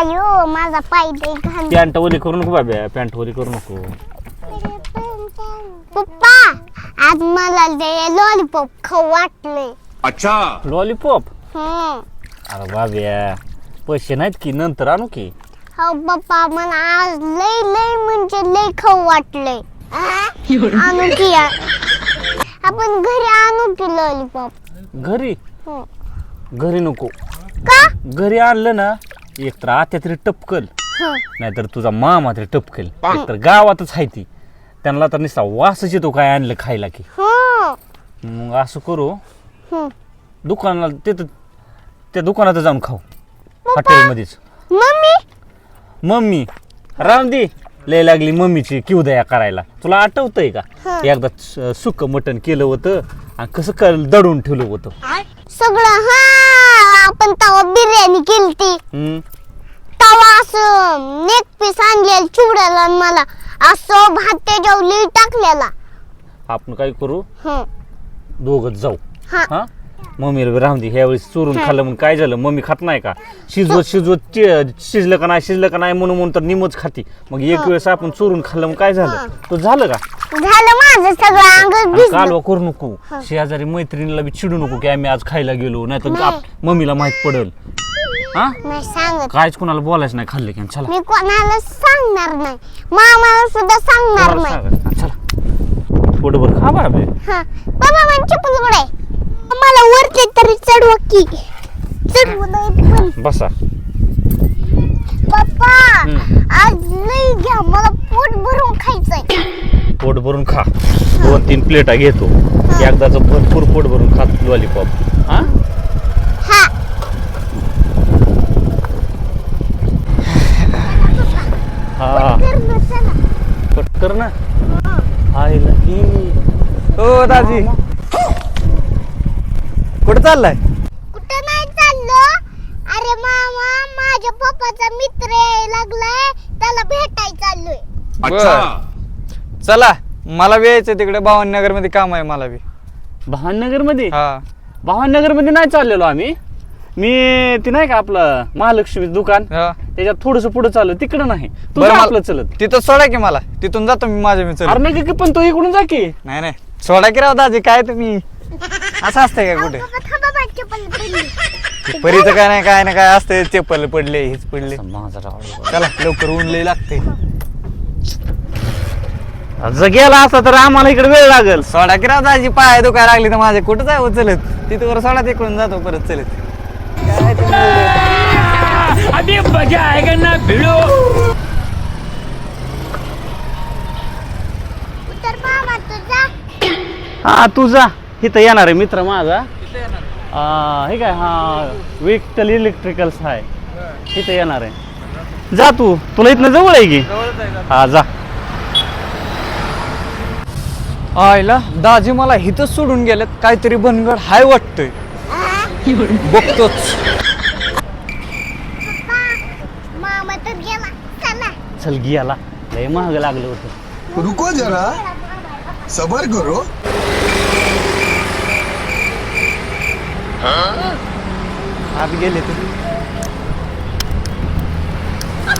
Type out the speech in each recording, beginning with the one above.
अयो माझा पाय दे घाण. पॅन्ट ओली करू नको बाब्या पॅन्ट ओली करू नको. पप्पा आज मला ते लॉलीपॉप खाऊ वाटले अच्छा. लॉलीपॉप हम्म. अरे बाब्या पैसे नाहीत की नंतर आणू की? हो पप्पा मला आज लय लय म्हणजे लय खाऊ वाटले आणू की. आपण घरी आणू की लॉलीपॉप घरी? घरी नको. का? घरी आणलं ना एक तर आत्या तरी टपकल. हं. नाहीतर तुझा मामा तरी टपकल. तर गावातच आहे ती. त्यांना तर नुसता वासच येतो काय आणलं खायला की. हं. मग असं करू. हं. दुकानाला तिथं त्या दुकानात जाऊन खाऊ. हॉटेलमध्येच. मम्मी. मम्मी. रामदी लय लागली मम्मीची किवदया करायला. तुला आठवतंय का. एकदा स- सुक्क मटण केलं होतं आणि कसं कर दडून ठेवलं होतं. सगळं हा. आपण तवा बिर्याणी हम्म? तवा असं नेक पीस आणलेलं चिवड्याला आणि मला. असं भात त्याच्यावर लई टाकलेला. आपण काय करू? हं. दोघच जाऊ. हा. हा? मम्मीला रामदी ह्या वेळेस चोरून खाल्लं म्हणून काय झालं? मम्मी खात नाही का? शिजवत शिजवत चि- शिजलं का नाही शिजलं का नाही म्हणून म्हणून तर निमच खाती. मग एक वेळेस आपण चोरून खाल्लं मग काय झालं? तो झालं का? झालं माझं सगळं अंग आणि भिजलं कालवा करू नको. शेजारी मैत्रिणीला बी चिडू नको की आम्ही आज खायला गेलो. नाही. तर. मम्मीला माहीत पडल. हा? नाही सांगत. कोणाला बोलायचं नाही खाल्लं की चला. मी कोणाला सांगणार नाही. मामाला सुद्धा सांगणार कोणाला नाही. सांगायचं? चला. पोटभर खा बा बे हा. बाबा माझी चप्पल आहे? मला वरती तरी चढवा की. चढवू नाही पण. बसा. पप्पा हम्म. आज लई घ्या. मला पोट भरून खायचंय. पोट भरून खा. दोन तीन प्लेटा घेतो. एकदाच भरपूर पोट भरून खा लॉलीपॉप. हा हा कर ना, चला. कट कर ना आईला की हो दाजी. कुठं चाललाय? कुठं नाही चाललो. अरे मामा माझ्या पप्पाचा मित्र यायला लागलाय. त्याला भेटाय चाललोय. अच्छा. चला मला यायचं तिकडे. बावननगरमध्ये काम आहे मला बी. भावनगरमध्ये हा. भावनगरमध्ये नाही चाललेलो आम्ही. मी ते नाही का आपलं महालक्ष्मी दुकान? हा. त्याच्यात थोडस पुढे चाललो तिकडं नाही. तू बरं जा मला- आपलं चलत. तिथं सोडा की मला. तिथून जातो मी माझ्या मी चल अरे नाही की पण तो इकडून जा की. नाही नाही. सोडा की राव दाजी काय तुम्ही? असं असतंय का कुठे? परीचं काय नाही काय ना काय असतंय. चप्पल पडले हेच पडले. माझा राव चला लवकर ऊन लई लागते जर गेला असता तर आम्हाला इकडे वेळ लागेल. सोडा की राव दाजी पाय दुखायला लागली तर माझे कुठं जाय चलत? तिथं वर सोडा तिकडून जातो परत चलत. अभी मजा आएगा ना भिड़ो। उतर मामा तुझा हा तू जा. इथं येणार आहे मित्र माझा. आ, हे काय हा विक्टल इलेक्ट्रिकल्स आहे इथं येणार आहे. जा तू. तुला इथनं जवळ आहे की? हा जा. आयला दाजी मला हिथंच सोडून गेलेत. काहीतरी बनगड हाय वाटतंय. बघतोच. मामा तर गेला. चला. चल गियाला लय महाग लागलं होतं. रुको जरा. सबर करो. आत गेले ते.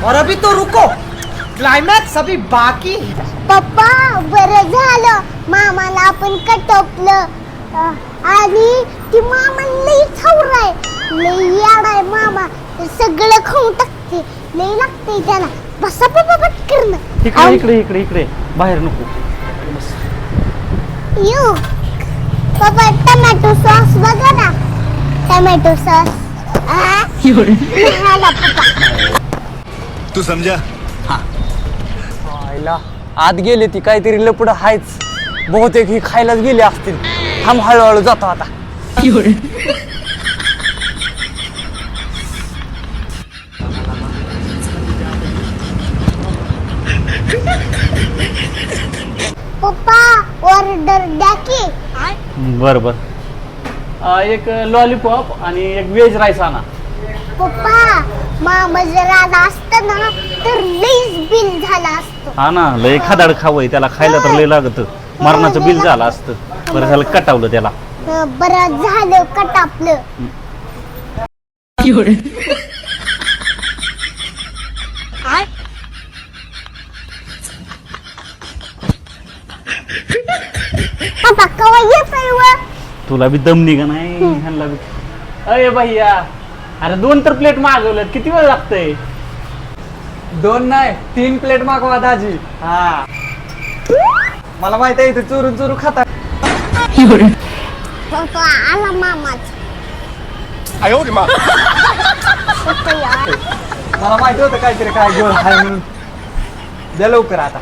और अभी तो रुको. क्लाइमैक्स अभी बाकी है. पप्पा बरं झालं. मामाला आपण कटपलं. आणि ती मामा लई आहे. लई याडाय मामा. ते सगळं खाऊन टाकते. लई लागते त्याला. बसा पप्पा पटकन इकडे इकडे इकडे इकडे. बाहेर नको. यू पप्पा टमॅटो सॉस बघा ना. Tomato sauce. पप्पा. तू समझा आयला आत गेले ती काहीतरी लपड हायच. बहुतेक ही खायलाच गेले असतील. थांब हळूहळू जातो आता. पप्पा ऑर्डर द्या की. बर बर. आ, एक लॉलीपॉप आणि एक व्हेज राईस आणा. पप्पा मामा जर आला असतं ना तर लईच बिल झाला असतं. हा ना लय खादाड खावय त्याला खायला तर लय लागत. मरणाचं बिल झालं असत. बरं झालं कटावलं त्याला. बरं झालं कटापलं तुला बी दम निघा नाही बी. अरे भैया अरे दोन तर प्लेट मागवलं किती वेळ लागतंय? दोन नाही तीन प्लेट मागवा दाजी. हा. मला माहीत आहे इथे चोरून चोरून खाता आला मामाच. फक्त यार मला माहिती होतं काहीतरी काय घेऊन आहे म्हणून. द्या लवकर आता.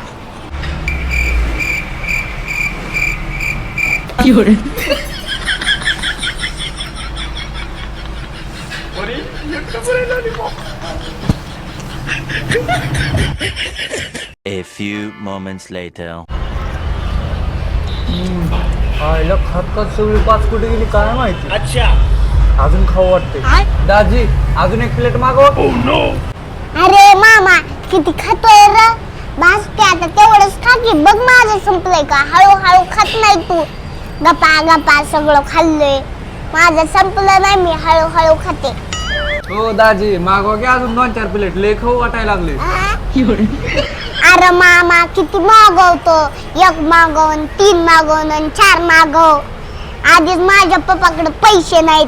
A few moments later. आईला खात खात सगळी पाच कुठे गेली काय माहिती? अच्छा. अजून खाऊ वाटते दाजी अजून एक प्लेट मागव. अरे मामा किती खातोय र? बास की आता तेवढंच खा की बघ माझं संपलंय का? हळूहळू खात नाही तू. गपा गपा सगळं खाल्लंय. माझं संपलं नाही मी हळूहळू खाते. हो दाजी मागवा की अजून दोन चार प्लेट लय खाऊ वाटायला लागले. अरे मामा किती मागवतो. एक मागवून तीन मागवून आणि चार मागव. आधीच माझ्या पप्पाकडे पैसे नाहीत.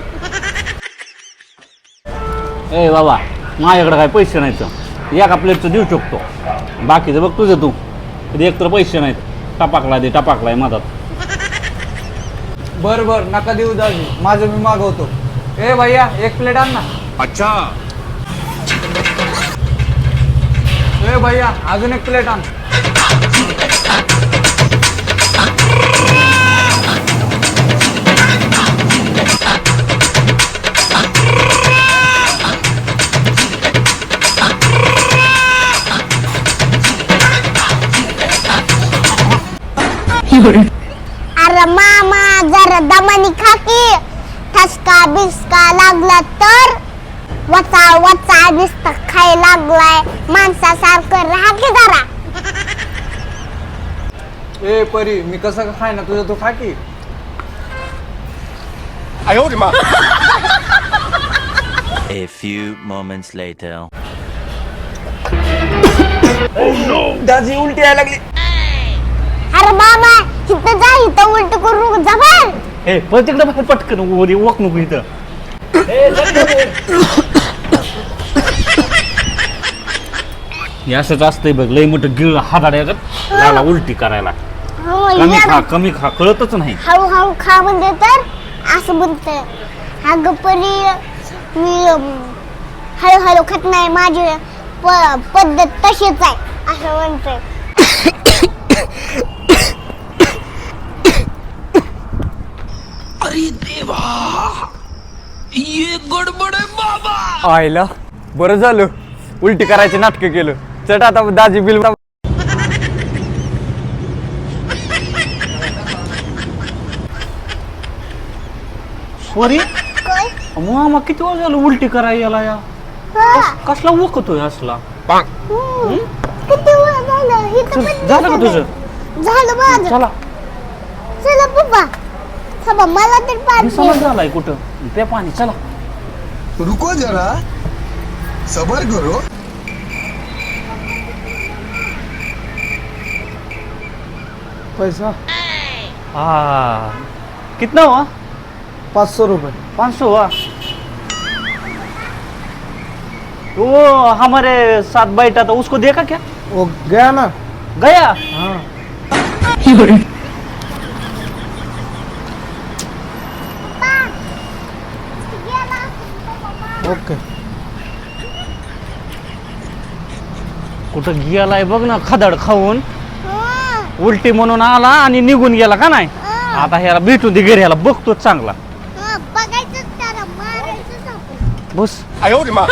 ए बाबा माझ्याकडे काय पैसे नाहीत. तर एका प्लेटचं देऊ शकतो. बाकीचं बघ तुझं तू. कधी एक तर पैसे नाहीत. टपाकला दे टपाकलाय मधात बर बर नका देऊ दाजी. माझं मी मागवतो. ए भैया एक प्लेट आण ना. अच्छा. ए भैया अजून एक प्लेट आण. अरे मामा जरा दमानी खाकी ठसका बिस्का लागला तर? वचा वचा दिसत खाय लागलाय. माणसासारखं राहा की जरा. ए परी मी कसं खाय ना तुझं तू खा की. हो A few moments later. दाजी उलटी यायला लागली. अरे बाबा इथं जा इथं उलट करू नको. ए पण तिकडे बाहेर पटकन वरी वक नको इथं. हे असंच असतंय बघ लय मोठं गिळ हादाड्यागत लागला उलटी करायला. हो, कमी खा कमी खा कळतच नाही. हळूहळू खा म्हणते तर असं म्हणतंय अगं परी मी अम, हळूहळू खात नाही माझी प- पद्धत तशीच आहे असं म्हणतोय. आईला बरं झालं. उलटी करायचे नाटकं केलं. चट आता दाजी बिल सॉरी मामा किती वेळ झालं उलटी करायला याला या? हा. कसला वकतोय असला? हम्म. किती वेळ झालं? इथं चल, पण झालं का. तुझं? झालं माझं चला. चला पप्पा. थांबा मला तर पाणी समज झालाय कुठं? ते पाणी चला. रुको जरा. सबर करो. पैसा? हाँ कितना हुआ? पाँच सौ रुपये पाँच सौ हुआ? वो हमारे साथ बैठा था उसको देखा क्या? वो गया ना। गया? हाँ। ओके। कुठं गेलाय बघ ना खदड खाऊन. उलटी म्हणून आला आणि निघून गेला का नाही हा, आता ह्याला भेटून दे घरी ह्याला बघतो चांगला हा, बघायचंच त्याला मारायचंच आपण बस 哎呦我的妈！